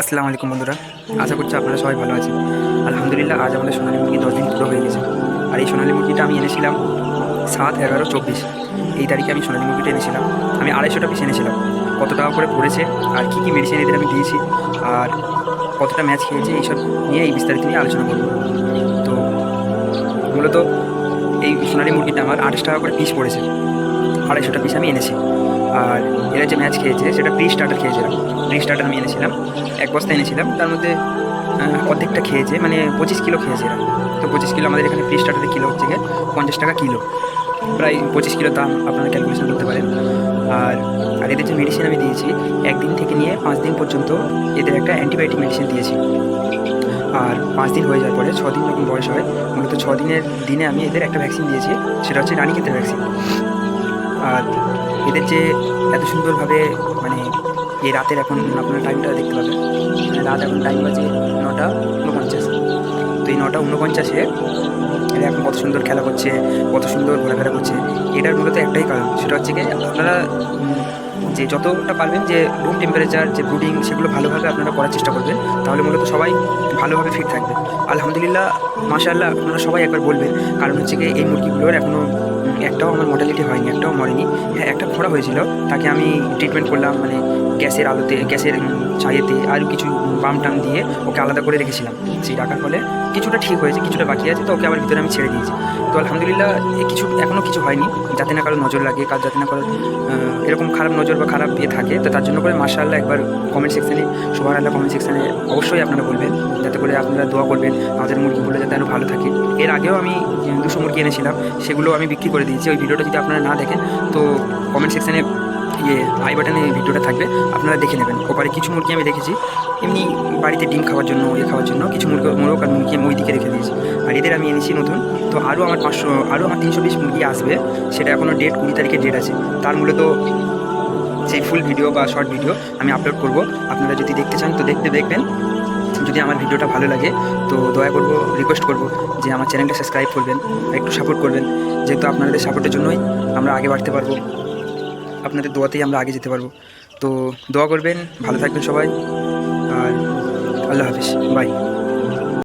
আসসালামু আলাইকুম বন্ধুরা। আশা করছি আপনারা সবাই ভালো আছেন। আলহামদুলিল্লাহ, আজ আমাদের সোনালী মুরগি দশ দিন পুরো হয়ে গেছে। আর এই সোনালী মুরগিটা আমি এনেছিলাম সাত এগারো চব্বিশ। এই তারিখে আমি সোনালী মুরগিটা এনেছিলাম। আমি আড়াইশোটা পিস এনেছিলাম। কত টাকা করে পড়েছে, আর কী কী মেডিসিন এদের আমি দিয়েছি, আর কতটা ম্যাচ খেয়েছে, এইসব নিয়ে এই বিস্তারিত নিয়ে আলোচনা করব। তো মূলত এই সোনালী মুরগিটা আমার আঠাশ টাকা করে পিস পড়েছে। আড়াইশোটা পিস আমি এনেছি। আর এরা যে ম্যাচ খেয়েছে, সেটা প্রি স্টার্টার খেয়েছিলাম। প্রি স্টার্টার আমি এনেছিলাম, এক বস্তা এনেছিলাম। তার মধ্যে অর্ধেকটা খেয়েছে মানে পঁচিশ কিলো খেয়েছে এরা। তো পঁচিশ কিলো আমাদের এখানে প্রি স্টার্টারের কিলো হচ্ছে গিয়ে পঞ্চাশ টাকা কিলো। প্রায় পঁচিশ কিলো দাম আপনারা ক্যালকুলেশন করতে পারেন। আর আর এদের যে মেডিসিন আমি দিয়েছি, একদিন থেকে নিয়ে পাঁচ দিন পর্যন্ত এদের একটা অ্যান্টিবায়োটিক মেডিসিন দিয়েছি। আর পাঁচ দিন হয়ে যাওয়ার পরে ছ দিন যখন বয়স হয়, মূলত ছ দিনের দিনে আমি এদের একটা ভ্যাকসিন দিয়েছি, সেটা হচ্ছে রানীক্ষেতের ভ্যাকসিন আর এদের যে এত সুন্দরভাবে মানে এই রাতের এখন আপনার টাইমটা দেখতে পাবেন। মানে রাত এখন টাইম বাজে নটা উনপঞ্চাশ। তো এই নটা উনপঞ্চাশে এরা এখন কত সুন্দর খেলা করছে, কত সুন্দর ঘোরাফেরা করছে, এটার মূলত একটাই কারণ। সেটা হচ্ছে কি আপনারা যে যতটা পারবেন যে রুম টেম্পারেচার যে ব্রুডিং সেগুলো ভালোভাবে আপনারা করার চেষ্টা করবেন। তাহলে মূলত সবাই ভালোভাবে ফিট থাকবে। আলহামদুলিল্লাহ, মাশাআল্লাহ, আপনারা সবাই একবার বলবেন। কারণ হচ্ছে কি এই মুরগিগুলোর এখনও একটাও আমার মর্টালিটি হয়নি, একটাও মরেনি। হ্যাঁ একটা ফোড়া হয়েছিল, তাকে আমি ট্রিটমেন্ট করলাম মানে গ্যাসের আলোতে, গ্যাসের ছাইয়েতে আর কিছু বাম টাম দিয়ে ওকে আলাদা করে রেখেছিলাম। সেই রাখার ফলে কিছুটা ঠিক হয়েছে, কিছুটা বাকি আছে, তো ওকে আবার ভিতরে আমি ছেড়ে দিয়েছি। তো আলহামদুলিল্লাহ, কিছু এখনও কিছু হয়নি, যাতে না কারও নজর লাগে, কার, যাতে না কারও এরকম খারাপ নজর বা খারাপ ইয়ে থাকে, তো তার জন্য করে মার্শাল্লাহ একবার কমেন্ট সেকশানে সবার আল্লাহ কমেন্ট সেকশানে অবশ্যই আপনারা বলবেন, যাতে করে আপনারা দোয়া করবেন, আমাদের মুরগিগুলো যাতে আরও ভালো থাকে। এর আগেও আমি দুশো মুরগি এনেছিলাম, সেগুলো আমি বিক্রি করে দিয়েছি, ওই ভিডিওটা যদি আপনারা না দেখেন, তো কমেন্ট সেকশানে ইয়ে আই বাটনে এই ভিডিওটা থাকবে, আপনারা দেখে নেবেন। ওপারে কিছু মুরগি আমি দেখেছি, এমনি বাড়িতে ডিম খাওয়ার জন্য ইয়ে খাওয়ার জন্য, কিছু মুরগি, মোরগ আর মুরগি আমি ওই দিকে রেখে দিয়েছি। আর এদের আমি এনেছি নতুন, তো আরও আমার পাঁচশো, আরও আমার তিনশো পিস মুরগি আসবে, সেটা এখনও ডেট কুড়ি তারিখে ডেট আছে। তার মূলত সেই ফুল ভিডিও বা শর্ট ভিডিও আমি আপলোড করব, আপনারা যদি দেখতে চান, তো দেখতে দেখবেন। যদি আমার ভিডিওটা ভালো লাগে, তো দয়া করব রিকোয়েস্ট করব যে আমার চ্যানেলটা সাবস্ক্রাইব করবেন, একটু সাপোর্ট করবেন। যেহেতু আপনাদের সাপোর্টের জন্যই আমরা আগে বাড়তে পারব, আপনাদের দোয়াতেই আমরা আগে যেতে পারব। তো দোয়া করবেন, ভালো থাকবেন সবাই, আর আল্লাহ হাফিজ বাই